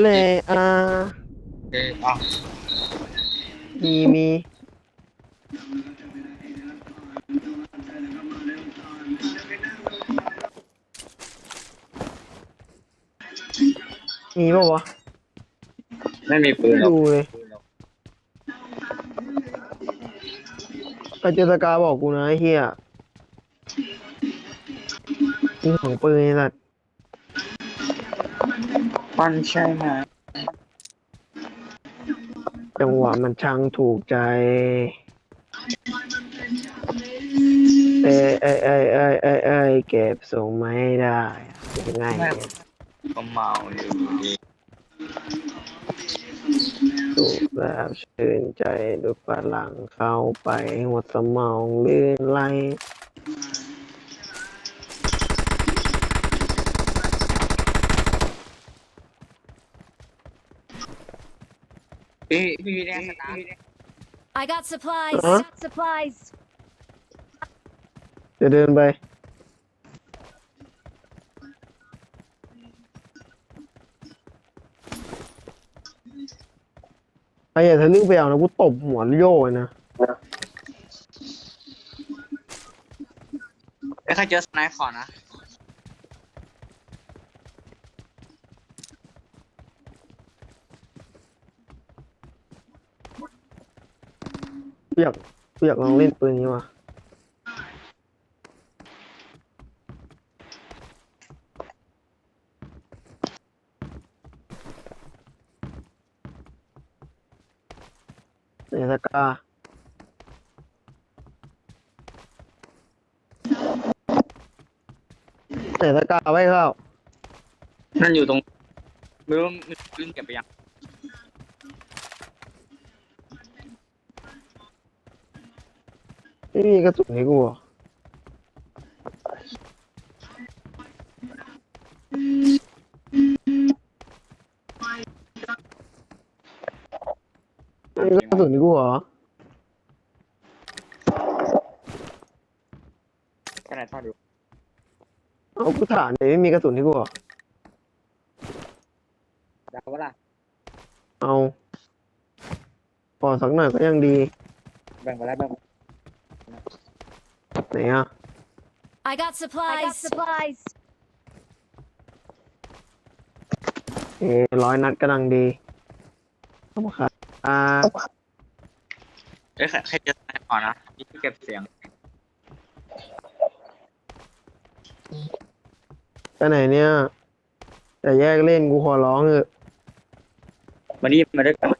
เลอาเอออะมีมีมีป่าวะไม่มีปืนไม่หรอกดูเลย ปืนหรอกใครเจอสกาบอกกูนะไอ้เฮียมีของปืนไอ้สัตว์ ปั้นใช่ไหมจังหวะมันช่างถูกใจเอ้ยเอ้ยเอ้ยเอ้ยเอ้ยเอ้ยเก็บส่งไม่ได้ยังไงเนี่ยก็เมาอยู่ดีสูบแล้วชื่นใจดูฝรั่งเข้าไปหัวสมองลื่นไหล พี่พี่แดงสตาร์ท I got supplies. Huh? Supplies. จะเดินไป ไอ้อย่าทะลึ่งไปเอานะกูตบหัวโย่เลยนะไม่เคยเจอสไนป์ขอนะ กูอยากกูอยากลองเล่นปืนนี้ว่ะเนสกาเนสกาไว้เข้า นั่นอยู่ตรงไม่รู้มีปืนเก็บไปยัง ไม่มีกระสุนให้กูเหรอไม่มีกระสุนให้กูเหรอขนาดทอดอยู่เอากูถามเลยไม่มีกระสุนให้กูเหรอดาวล่ะเอาพอสักหน่อยก็ยังดี แบ่งไปแล้วแบ่งไหนอะ I got supplies. I got supplies. เอร้อยนัดกำลังดีขอบคุณครับอ่าเอ้ยใครใครเจอสไนป์ขอนะพี่เก็บเสียงไปไหนเนี่ยแต่แยกเล่นกูขอร้องเถอะมาดีมาด้วยกัน ไ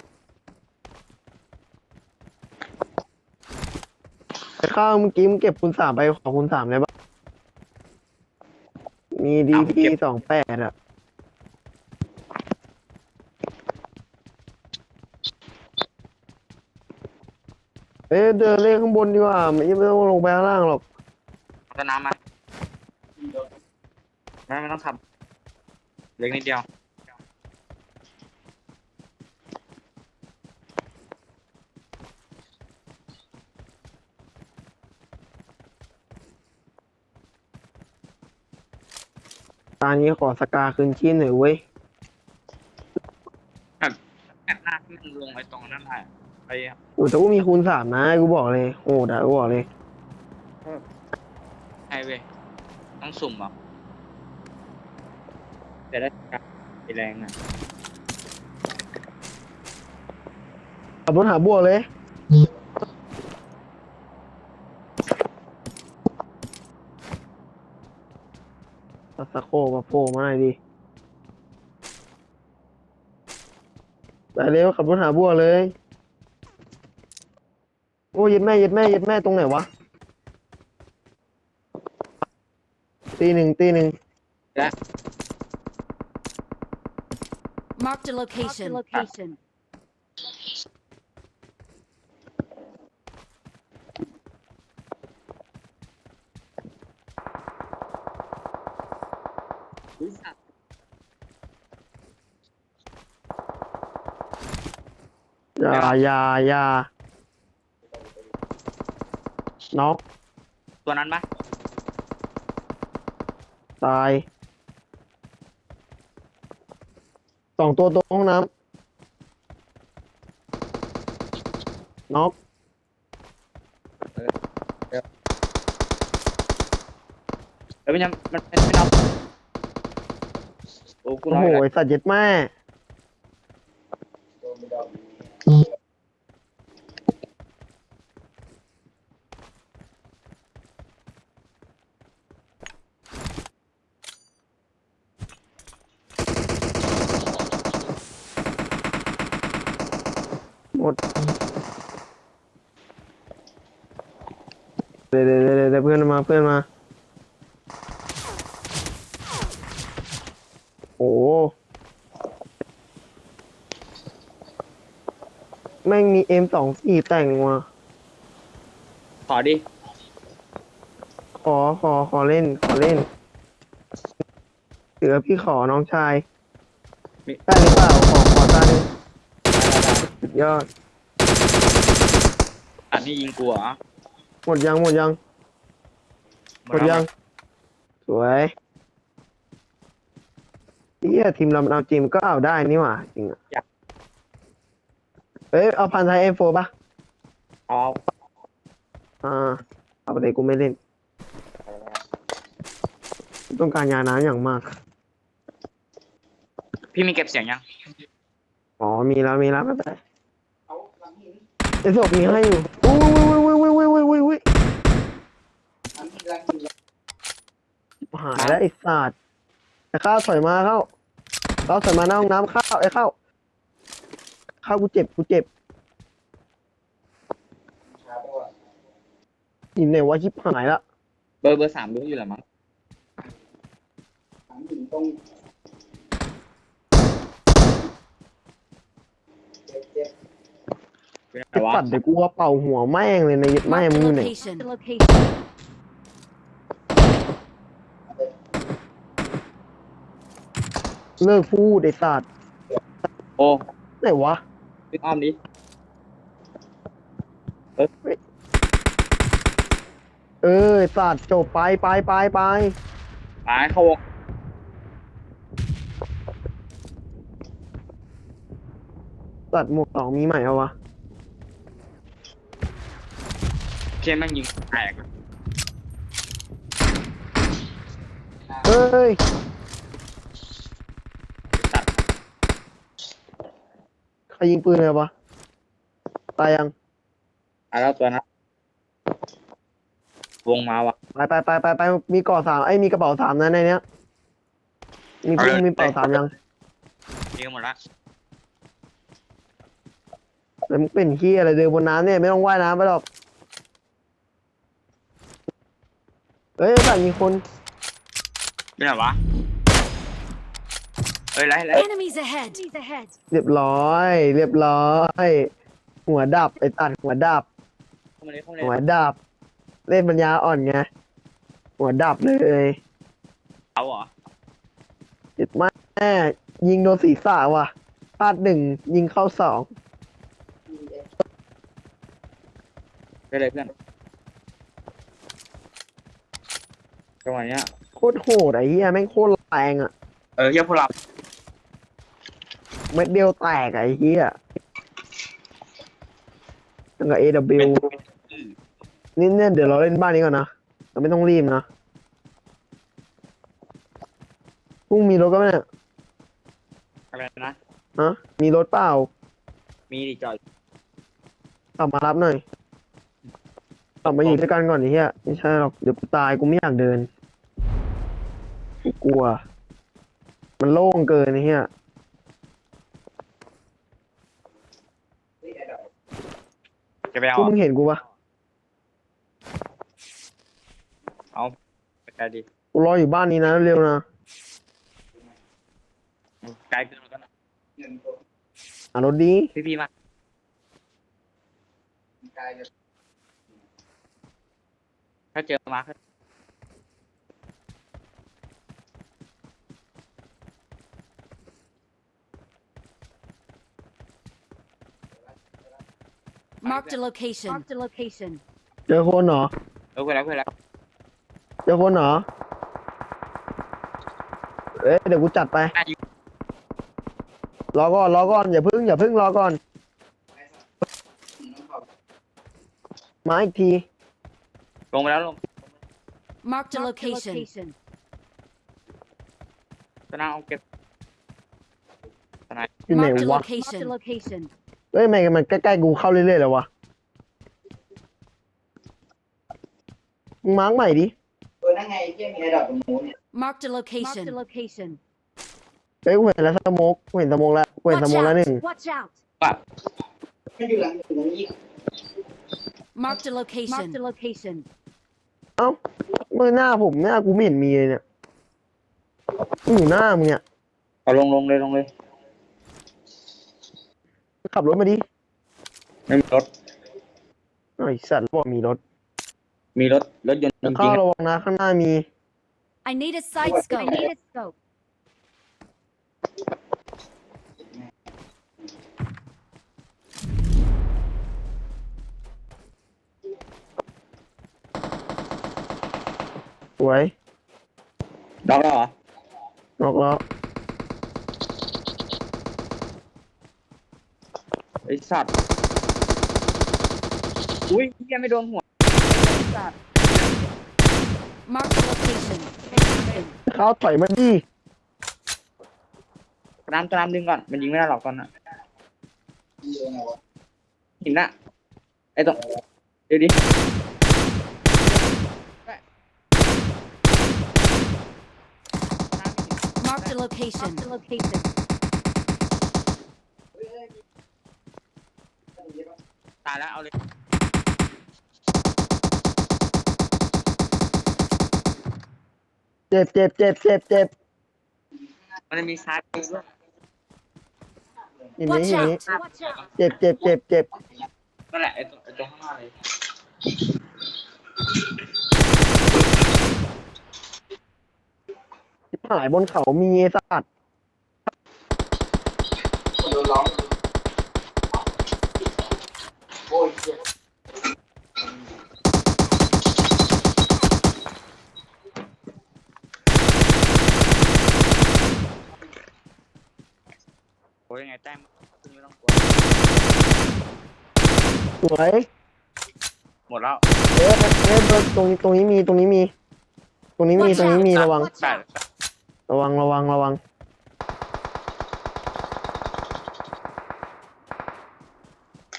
ป ข้าวเมื่อกี้มึงเก็บคูณสามไปขอคูณสามได้ปะมีดีพีสองแปดอะเอ้ยเดินเล่นข้างบนดีกว่าไม่ไม่ต้องลงไปข้างล่างหรอกเอาน้ำมาไม่ไม่ต้องขับ เล็กนิดเดียว ตอนนี้ขอสกาคืนชีพหน่อยเว้ยแอบหน้าที่มันลงไปตรงนั้นได้ไปโอ้แต่กูมีคูณสามนะกูบอกเลยโอ้ด่ากูบอกเลยไฮเว้ยต้องสุ่มเหรอะแต่ได้การไปแรงอะขับรถหาบวกเลย ตัดสะโคมาโผล่มาหน่อยดิไปเร็วขับรถหาบวกเลย โอ้ยดแม่ยัดแม่ยัดแม่ตรงไหนวะตีหนึ่งตีหนึ่ง Marked a location. location. อุ๊ย อย่าอย่าอย่าน็อกตัวนั้นปะตายสองตัวตรงห้องน้ำน็อกเอ้ยมันยังมันมันไม่นับโอ้กู โอ้น้อโหยไอ้สัตว์เย็ดแม่ หมด เดี๋ยวเดี๋ยวเดี๋ยวเดี๋ยวเพื่อนมาเพื่อนมา โอ้โห แม่งมี M สองสี่แต่งว่ะขอดิ ขอขอขอเล่น ขอเล่น เสือพี่ขอน้องชายได้หรือเปล่าขอขอตาหนึ่งสุดยอด อันนี้ยิงกูเหรอหมดยังหมดยังหมดยัง สวยเฮียทีมเรามันเอาจริงมันก็เอาได้นี่หว่าจริงอะ เอ้ยเอาพันไทยเอฟโฟป่ะเอาอ่าเอาไปเลยกูไม่เล่นต้องการยาน้ำอย่างมาก พี่มีเก็บเสียงยังอ๋อมีแล้วมีแล้วไม่เป็นไรไอ้ศพมีให้อยู่อุ้ยอุ้ยอุ้ยอุ้ยอุ้ยอุ้ยอุ้ยหายแล้วไอ้สัตว์ไอ้ข้าวถอยมาเข้าเข้าถอยมาหน้าห้องน้ำเข้าไอ้เข้า เข้ากูเจ็บกูเจ็บหินไหนวะชิบหายละเบอร์เบอร์สามรู้อยู่แหละมั้งเป็นไงไอ้วะสัตว์เดี๋ยวกูว่าเป่าหัวแม่งเลยในแม่ Marked มึ a งอยู่ไหน location. Location. เลิกพูดไอ้สัตว์โอ้ไหนวะ วิ่งอ้อมดิเออไอ้สัตว์จบไปไปไปไปตายเข้าวงสัตว์หมวกสองมีใหม่เอาวะเชี่ยแม่งยิงแตก เฮ้ย ตัด ใคร ยิงปืนเลยวะ ตายยังอะแล้วตัวนั้นวงมาว่ะไปไปไปไปไปมีก่อสามไอ้ยมีกระเป๋าสามนะในเนี้ย มีเอาพุ่เลยงมีกระเป๋าสามยังยิงหมดละแล้วมึงเป็นขี้ยอะไรเดินบนน้ำเนี่ยไม่ต้องว่ายน้ำไปหรอก เฮ้ยแต่มีคนเป็นไงวะ เฮ้ยไรไร Enemies ahead. Enemies ahead. เรียบร้อย เรียบร้อย หัวดับไอ้ตัดหัวดับ เข้ามาเลยเข้ามาหัวเลยดับ เล่นปัญญาอ่อนไงหัวดับเลยเอาเหรอจิตแม่ยิงโดนศีรษะว่ะพลาดหนึ่งยิงเข้าสองไปเลยเพื่อนจังหวะเนี้ยโคตรโหดไอ้เหี้ยแม่งโคตรแรงอะเออเฮียพวกเรา เม็ดเดียวแตกอะไอ้เหี้ยตั้งแต่ AW นี่เนี่ยเดี๋ยวเราเล่นบ้านนี้ก่อนนะ เราไม่ต้องรีบนะ พรุ่งมีรถก็ไหมเนี่ยอะไรนะ ฮะ มีรถเปล่า มีดิจอยขับมารับหน่อยขับมาอยู่ด้วยกันก่อนไอ้เหี้ยไม่ใช่หรอก เดี๋ยวกูตายกูไม่อยากเดิน กูกลัว มันโล่งเกินไอ้เหี้ย จะไปเอาพวกมึงเห็นกูปะเอาไปไกลดิกูรออยู่บ้านนี้นะเร็วๆนะไกลเกินแล้วกันนะอะรถดีพี่พี่มาถ้าเจอมาร์ค Marked a location. Marked a location. เจอคนเหรอ เออเพื่อนแล้วเพื่อนแล้วเจอคนเหรอ เอ๊ะเดี๋ยวกูจัดไปอะยิงรอก่อน รอก่อน อย่าพึ่ง อย่าพึ่ง รอก่อน มาอีกที ลงไปแล้วลง Marked a location. ตอนนั้นเอาเก็บอยู่ไหน Marked a วะ location. location. เอ้ยทำไมมันใกล้ๆกูเข้าเรื่อยๆเลยวะมึงมาร์กใหม่ดิ เออนั่นไงที่มีไอ้ดอกตรงนู้นเนี่ย Marked a location. Marked a location. เอ้ยกูเห็นแล้วสโมกกูเห็นสโมกแล้วกูเห็น Watch สโมกแล้วหนึ่ง out. Watch out. ว่ามันอยู่หลังอยู่ตรงนี้ Marked a location. Marked a location. เอ้าเมื่อหน้าผมหน้ากูไม่เห็นมีเลยเนี่ยอยู่หน้ามึงเนี่ยเอาลงลงเลยลงเลย ขับรถมาดิไม่มีรถ ไอ้สัตว์บอกมีรถมีรถรถยนต์จเข้าริงๆอะระวังนะข้างหน้ามี I need a side scope. I need a scope. สวย ดอกแล้วเหรอ นอกแล้ว ไอ้สัตว์ อุ้ยยังไม่โดนหัว Marked a location. เขาถอยมาดิกระน้ำกระน้ำดึงก่อน มันยิงไม่ได้หรอกตอนน่ะอยู่ตรงไหนวะหินน่ะ ไอ้ตรงเดี๋ยวดิ Marked a location. Marked a location. ตายแล้วเอาเลยเจ็บเจ็บเจ็บเจ็บเจ็บมันจะมีซ้ายมือด้วยอย่างนี้ Watch อย่างนี้ out. Watch out. เจ็บเจ็บเจ็บเจ็บนั่นแหละไอ้ตรงไอ้ตรงข้างหน้าเลยชิบหายบนเขามีไอ้สัตว์คนโดนล้อม โอ้ยเจ็บโอ้ยยังไงแต้มคุณไม่ต้องกลัวสวยหมดแล้วเอ๊ะเอ๊ะตรงตรงนี้มีตรงนี้มี ตรงนี้มี Watch ตรงนี้มี out. ระวัง Watch ได้ out. ระวังระวังระวัง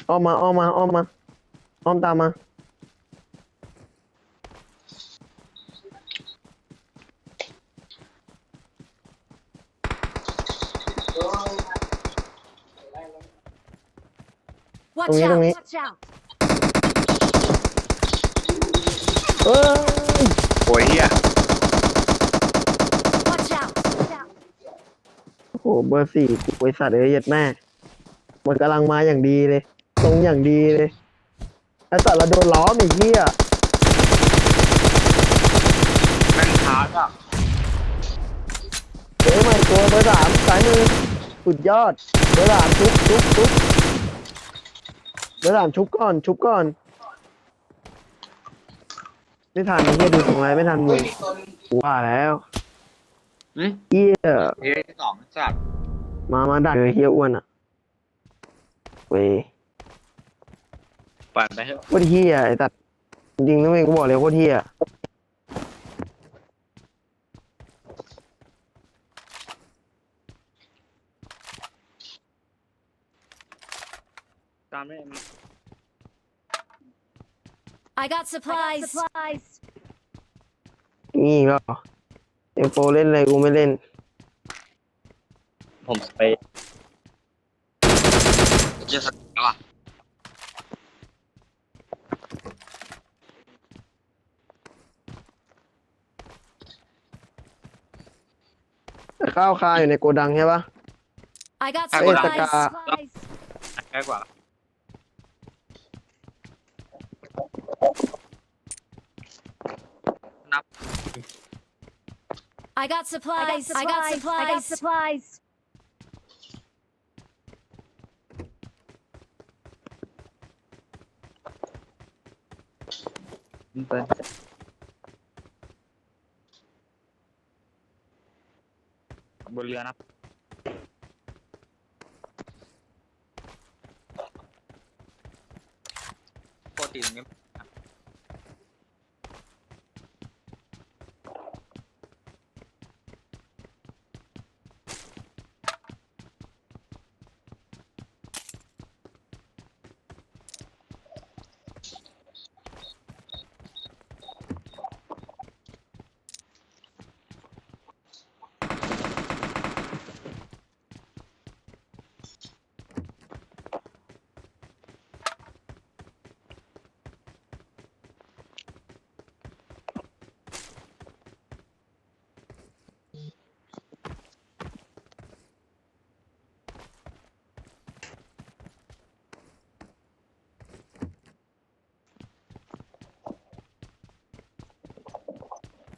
อ้อมมาอ้อมมาอ้อมมาอ้อมตามมา Watch T รงนี้, out. t รงนี้. Watch out. เอ้ยโอ้ยเฮีย Watch out. Watch out. โอ้โหเบอร์สี่กูบริษัทเอ้ยเหี้ยัดแม่ มันกำลังมาอย่างดีเลย ตรงอย่างดีเลยไอ้สัตว์เราโดนล้อมไอ้เหี้ยแม่งช้าก็เอ้ยใหม่ตัวเบอร์สามสายมือสุดยอดเบอร์สามชุบชุบชุบเบอร์สามชุบก่อน ชุบก่อน ไม่ทันไอ้เหี้ยดูของไรไม่ทันมึเฮ้ยงมีตัวหนึงกูว่าแล้วอืมเหี้ยเฮ้ยสองสัตว์มามาดักเลยเหี้ยอ้วนอะเว้ย ปั่นไปเถอะโคตรเหี้ยไอ้ตัดจริงๆนะเว้ยกูบอกเลยโคตรเหี้ยตามได้ไหม I got supplies. supplies. นี่ก็เอ็มโฟเล่นอะไรกูไม่เล่นผมสเปรย์เจะสักแล้วอะ ข้าวคาอยู่ในโกดังใช่ปะ I got Hey, supplies. Taka. supplies. ใกล้กว่านับ I got supplies. I got supplies. I got supplies. เปิดบน เ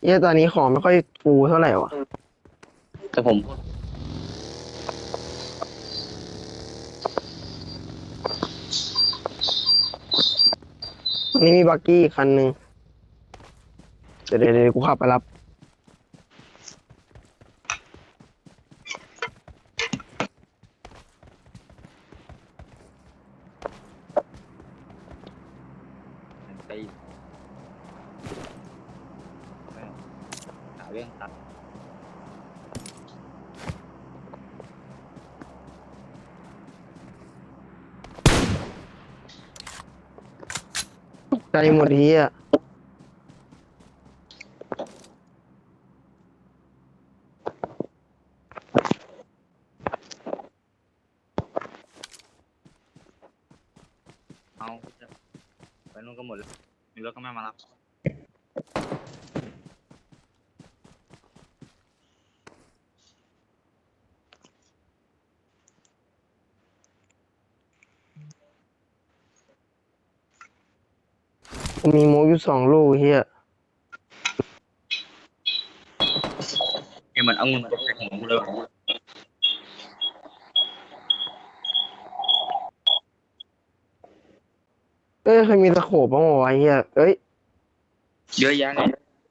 เหี้ยตอนนี้ของไม่ค่อยฟูเท่าไหร่วะแต่ผมวันนี้มีบักกี้อีกคันหนึ่งเดี๋ยวเดี๋ยวเดี๋ยวกูขับไปรับ ไปหาเรื่องตัด ใจหมดทีอะ เอาไปนู่นก็หมดแล้วมีรถก็ไม่มารับ กูมีโม อยู่สองลูกเฮียเอ้ยเหมือนเอาเงินมาใส่หัวกูเลยว่ะเอ้ยเคยมีตะโขบบ้างวะไอ้เฮียเอ้ยเยอะแยะเลย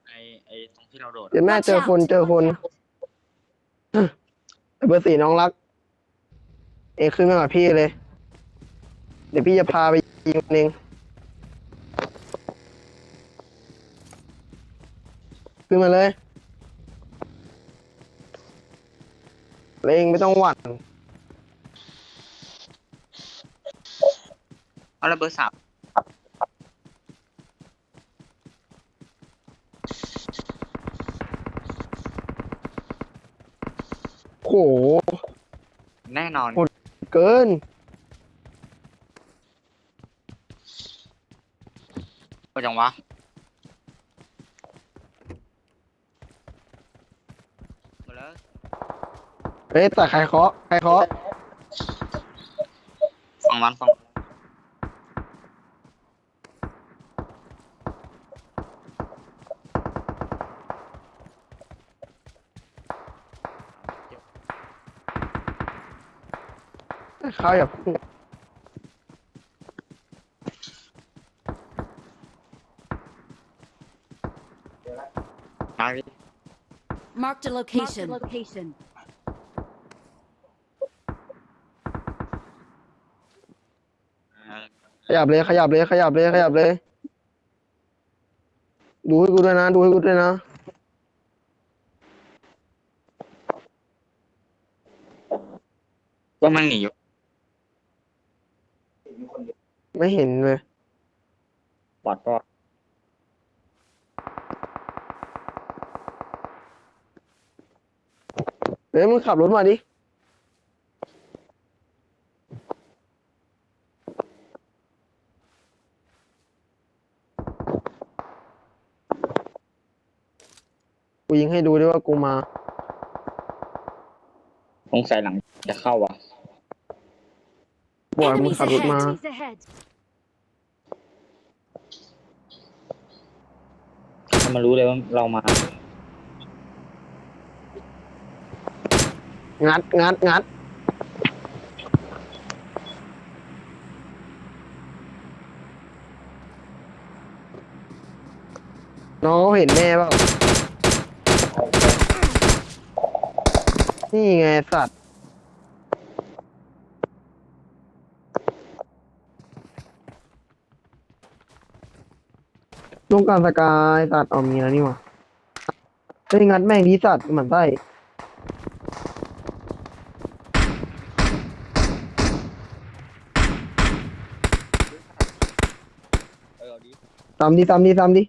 ไอไอตรงที่เราโดดเดี๋ยวแม่เจอคนเจอคนไอ้เบอร์สี่น้องรัก เองขึ้นมากับพี่เลย เดี๋ยวพี่จะพาไปยิงมันเอง ขึ้นมาเลย เลงไม่ต้องหวั่นเอาแล้วเบอร์สามโหแน่นอนหมดเกินก็จังวะหมดแล้ว เฮ้ยแต่ใครเคาะใครเคาะฟังมันฟังเขาอย่าพูดมาดิ Marked a location. location. เออ ข ยับเลย ขยับเลย ขยับเลย ขยับเลย ดูให้กูด้วยนะ ดูให้กูด้วยนะว่ามันหนีอยู่มีคนเดียวไม่เห็นเลย ปอดก็เฮ้ยมึงขับรถมาดิ ยิงให้ดูด้วยว่ากูมา สงสัยหลังจะเข้าว่ะบอกให้มึง Enemies ขับรถมา ahead. ahead. ถ้ามันรู้เลยว่าเรามา งัดงัดงัดน้องเขาเห็นแม่เปล่า นี่ไงสัตว์ ต้องการสกายสัตว์เอามีแล้วนี่หว่าเฮ้ยงัดแม่งดีสัตว์เหมือนไส้เออเอาดิตามดิตามดิตามดิ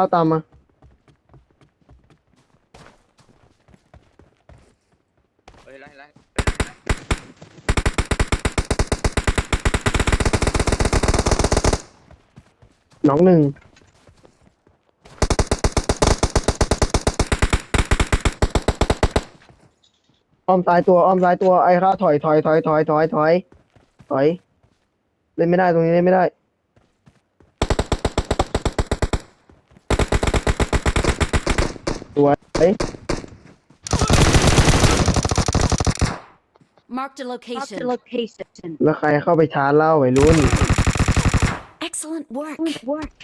เข้าตามมา เฮ้ยไล่ไล่น้องหนึ่งอ้อมซ้ายตัวอ้อมซ้ายตัวไอ้ข้าถอยถอยถอยถอยถอยถอยถอย เล่นไม่ได้ตรงนี้เล่นไม่ได้ ตัวไอ้ Marked a location. location. แล้วใครเข้าไปชาร์จเล่าไว้รุ่น Excellent work. work.